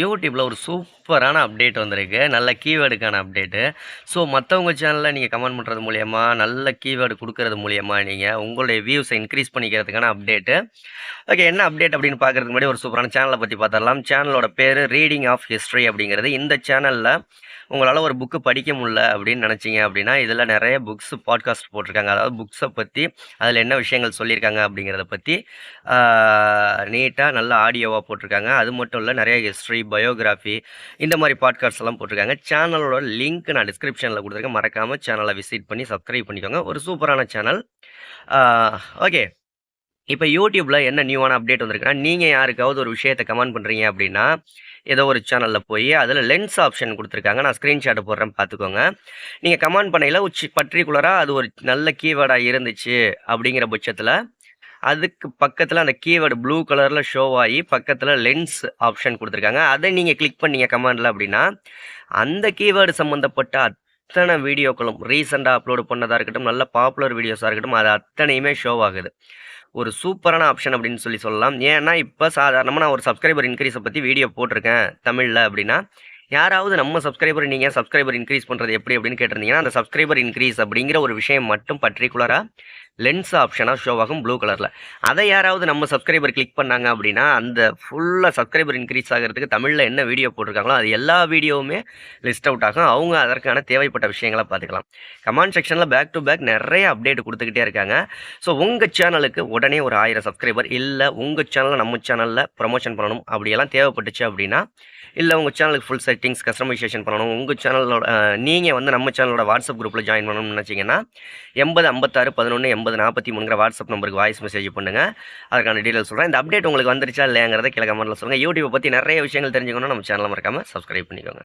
யூடியூப்பில் ஒரு சூப்பரான அப்டேட் வந்திருக்கு. நல்ல கீவேர்டுக்கான அப்டேட்டு. ஸோ மற்றவங்க சேனலில் நீங்கள் கமெண்ட் பண்ணுறது மூலியமாக நல்ல கீவேர்டு கொடுக்கறது மூலியமாக நீங்கள் உங்களுடைய வியூஸை இன்க்ரீஸ் பண்ணிக்கிறதுக்கான அப்டேட்டு. ஓகே என்ன அப்டேட் அப்படின்னு பார்க்கறதுக்கு முன்னாடி ஒரு சூப்பரான சேனலை பற்றி பார்த்துடலாம் சேனலோட பேர் ரீடிங் ஆஃப் ஹிஸ்ட்ரி அப்படிங்கிறது. இந்த சேனலில் உங்களால் ஒரு புக்கு படிக்க முடியல அப்படின்னு நினச்சிங்க அப்படின்னா, இதில் நிறைய புக்ஸ் பாட்காஸ்ட் போட்டிருக்காங்க. அதாவது புக்ஸை பற்றி அதில் என்ன விஷயங்கள் சொல்லியிருக்காங்க அப்படிங்கிறத பற்றி நீட்டாக நல்ல ஆடியோவாக போட்டிருக்காங்க. அது மட்டும் இல்லை நிறைய ஹிஸ்ட்ரி பயோகிராஃபி இந்த மாதிரி பாட்காஸ்ட் எல்லாம் போட்டிருக்காங்க. சேனலோட லிங்க் நான் டிஸ்கிரிப்ஷனில் கொடுத்துருக்கேன் மறக்காமல் சேனலை விசிட் பண்ணி சப்ஸ்கிரைப் பண்ணிக்கோங்க. ஒரு சூப்பரான சேனல். ஓகே. இப்போ யூடியூப்பில் என்ன நியூவான அப்டேட் வந்திருக்குன்னா, நீங்கள் யாருக்காவது ஒரு விஷயத்த கமெண்ட் பண்ணுறீங்க அப்படின்னா, ஏதோ ஒரு சேனலில் போய் அதில் லென்ஸ் ஆப்ஷன் கொடுத்துருக்காங்க நான் ஸ்க்ரீன்ஷாட் போடுறேன் பார்த்துக்கோங்க. நீங்கள் கமெண்ட் பண்ணையில் உச்சி சி அது ஒரு நல்ல கீவேர்டாக இருந்துச்சு அப்படிங்கிற பட்சத்தில் அதுக்கு பக்கத்தில் அந்த கீவேர்டு ப்ளூ கலரில் ஷோ ஆகி பக்கத்தில் லென்ஸ் ஆப்ஷன் கொடுத்துருக்காங்க அதை நீங்கள் கிளிக் பண்ணீங்க கமெண்ட்ல அப்படின்னா, அந்த கீவேர்டு சம்மந்தப்பட்ட அத்தனை வீடியோக்களும் ரீசெண்டாக அப்லோடு பண்ணதாக இருக்கட்டும், நல்ல பாப்புலர் வீடியோஸாக இருக்கட்டும், அது அத்தனையுமே ஷோ ஆகுது. ஒரு சூப்பரான ஆப்ஷன் அப்படின்னு சொல்லி சொல்லலாம். ஏன்னா, இப்போ சாதாரணமாக நான் ஒரு சப்ஸ்கிரைபர் இன்க்ரீஸை பற்றி வீடியோ போட்டிருக்கேன் தமிழில் அப்படின்னா, யாராவது நம்ம சப்ஸ்கிரைபர் நீங்கள் சப்ஸ்கிரைபர் இன்க்ரீஸ் பண்ணுறது எப்படி அப்படின்னு கேட்டிருந்தீங்கன்னா, அந்த சப்ஸ்கிரைபர் இன்க்ரீஸ் அப்படிங்கிற ஒரு விஷயம் மட்டும் பர்டிகுலராக லென்ஸ் ஆப்ஷனாக ஷோ ஆகும் ப்ளூ கலரில் அதை யாராவது நம்ம சப்ஸ்கிரைபர் கிளிக் பண்ணாங்க அப்படின்னா, அந்த ஃபுல்லாக சப்ஸ்கிரைபர் இன்க்ரீஸ் ஆகிறதுக்கு தமிழில் என்ன வீடியோ போட்டிருக்காங்களோ, அது எல்லா வீடியோவுமே லிஸ்ட் அவுட் ஆகும். அவங்க அதற்கான தேவைப்பட்ட விஷயங்களை பார்த்துக்கலாம். கமெண்ட் செக்ஷனில் பேக் டு பேக் நிறைய அப்டேட் கொடுத்துக்கிட்டே இருக்காங்க. ஸோ உங்கள் சேனலுக்கு உடனே ஒரு ஆயிரம் சப்ஸ்கிரைபர் இல்லை உங்கள் சேனலில் நம்ம சேனலில் ப்ரொமோஷன் பண்ணணும் அப்படியெல்லாம் தேவைப்பட்டுச்சு அப்படின்னா, இல்லை உங்கள் சேனலுக்கு ஃபுல் செட்டிங்ஸ் கஸ்டமைசேஷன் பண்ணணும். உங்கள் சேனலோட நீங்கள் வந்து நம்ம சேனலோட வாட்ஸ்அப் குரூப்பில் ஜாயின் பண்ணணும்னு நினைச்சீங்கன்னா, 80 56 11 80 43ங்கிற வாட்ஸ்அப் நம்பருக்கு வாய்ஸ் மெசேஜ் பண்ணுங்க. அதற்கான டீட்டெயில் சொல்கிறேன் இந்த அப்டேட் உங்களுக்கு வந்துருச்சா இல்லையாங்கிறத கீழ சொல்லுங்கள் யூடியூப்பை பற்றி நிறைய நெறைய விஷயங்கள் தெரிஞ்சுக்கணும் நம்ம சேனலில் மறக்காமல் சப்ஸ்கிரைப் பண்ணிக்கோங்க.